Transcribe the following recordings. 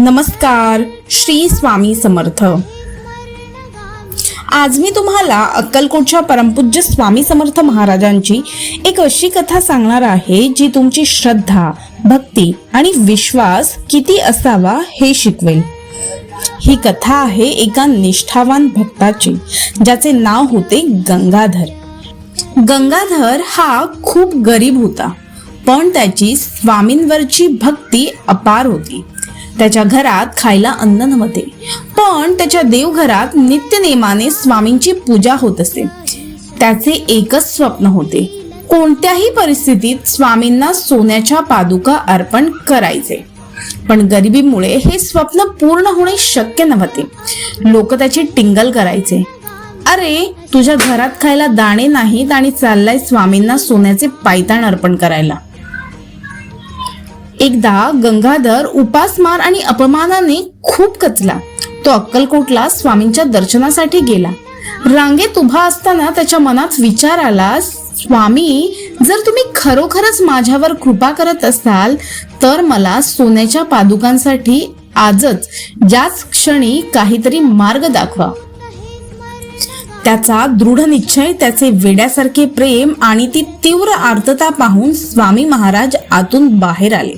नमस्कार श्री स्वामी समर्थ. आज मी तुम्हाला अक्कलकोटच्या परमपूज्य स्वामी समर्थ महाराजांची एक अशी कथा सांगणार आहे जी तुमची श्रद्धा भक्ती आणि विश्वास किती असावा हे शिकवेल. ही कथा आहे एका निष्ठावान भक्ताची ज्याचे नाव होते गंगाधर. गंगाधर हा खूप गरीब होता पण त्याची स्वामींवरची भक्ती अपार होती. त्याच्या घरात खायला अन्न नव्हते. पण त्याच्या देवघरात नित्यनेमाने स्वामींची पूजा होत असे. त्याचे एकच स्वप्न होते. कोणत्याही परिस्थितीत स्वामींना सोन्याच्या पादुका अर्पण करायचे. पण गरिबीमुळे हे स्वप्न पूर्ण होणे शक्य नव्हते. लोक त्याची टिंगल करायचे. अरे तुझ्या घरात खायला दाणे नाहीत आणि चाललाय स्वामींना सोन्याचे पायताण अर्पण करायला. एकदा गंगाधर उपासमार आणि अपमानाने खूप कचला. तो अक्कलकोटला स्वामींच्या दर्शनासाठी गेला. रांगेत उभा असताना त्याच्या मनात विचार आला स्वामी जर तुम्ही खरोखरच माझ्यावर कृपा करत असाल तर मला सोन्याच्या पादुकांसाठी आजच ज्याच क्षणी काहीतरी मार्ग दाखवा. त्याचा दृढ निश्चय त्याचे वेड्यासारखे प्रेम आणि ती तीव्र आर्तता पाहून स्वामी महाराज आतून बाहेर आले.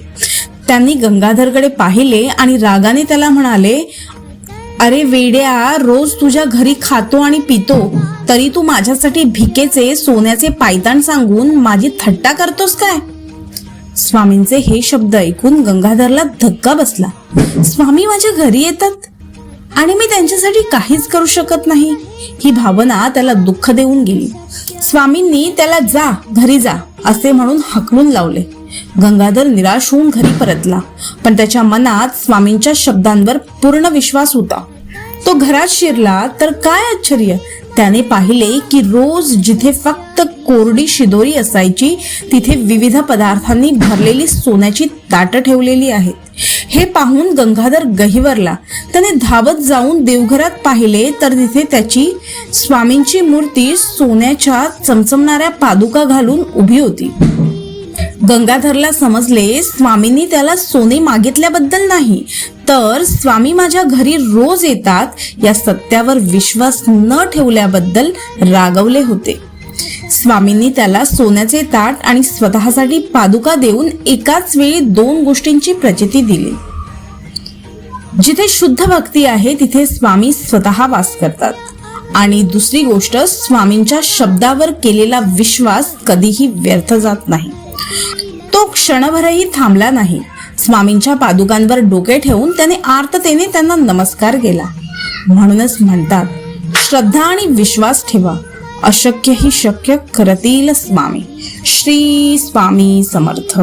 त्यांनी गंगाधरकडे पाहिले आणि रागाने त्याला म्हणाले अरे वेड्या रोज तुझ्या घरी खातो आणि पितो. तरी तू माझ्यासाठी भिकेचे सोन्याचे पायताण सांगून माझी थट्टा करतोस काय? स्वामींचे हे शब्द ऐकून गंगाधरला धक्का बसला. स्वामी माझ्या घरी येतात? आणि मी त्यांच्यासाठी काहीच करू शकत नाही. ही भावना त्याला दुःख देऊन गेली. स्वामींनी त्याला जा घरी जा असे म्हणून हकलून लावले. गंगाधर निराश होऊन घरी परतला. पण त्याच्या मनात स्वामींच्या शब्दांवर पूर्ण विश्वास होता. तो घरात शिरला तर काय आश्चर्य? त्याने पाहिले की रोज जिथे फक्त कोरडी शिदोरी असायची तिथे विविध पदार्थांनी भरलेली सोन्याची ताटं ठेवलेली आहेत. हे पाहून गंगाधर गहिवरला. त्याने धावत जाऊन देवघरात पाहिले तर तिथे त्याची स्वामींची मूर्ती सोन्याच्या चमचमणाऱ्या पादुका घालून उभी होती. गंगाधरला समजले स्वामींनी त्याला सोने मागितल्याबद्दल नाही तर स्वामी माझ्या घरी रोज येतात या सत्यावर विश्वास न ठेवल्याबद्दल रागवले होते. स्वामींनी त्याला सोन्याचे ताट आणि स्वतःसाठी पादुका देऊन एकाच वेळी दोन गोष्टींची प्रचिती दिली. जिथे शुद्ध भक्ती आहे तिथे स्वामी स्वतः वास करतात. आणि दुसरी गोष्ट स्वामींच्या शब्दावर केलेला विश्वास कधीही व्यर्थ जात नाही. तो क्षणभरही थांबला नाही. स्वामींच्या पादुकांवर डोके ठेवून त्याने आर्ततेने त्यांना नमस्कार केला. म्हणूनच म्हणतात श्रद्धा आणि विश्वास ठेवा. अशक्य ही शक्य करतील स्वामी. श्री स्वामी समर्थ.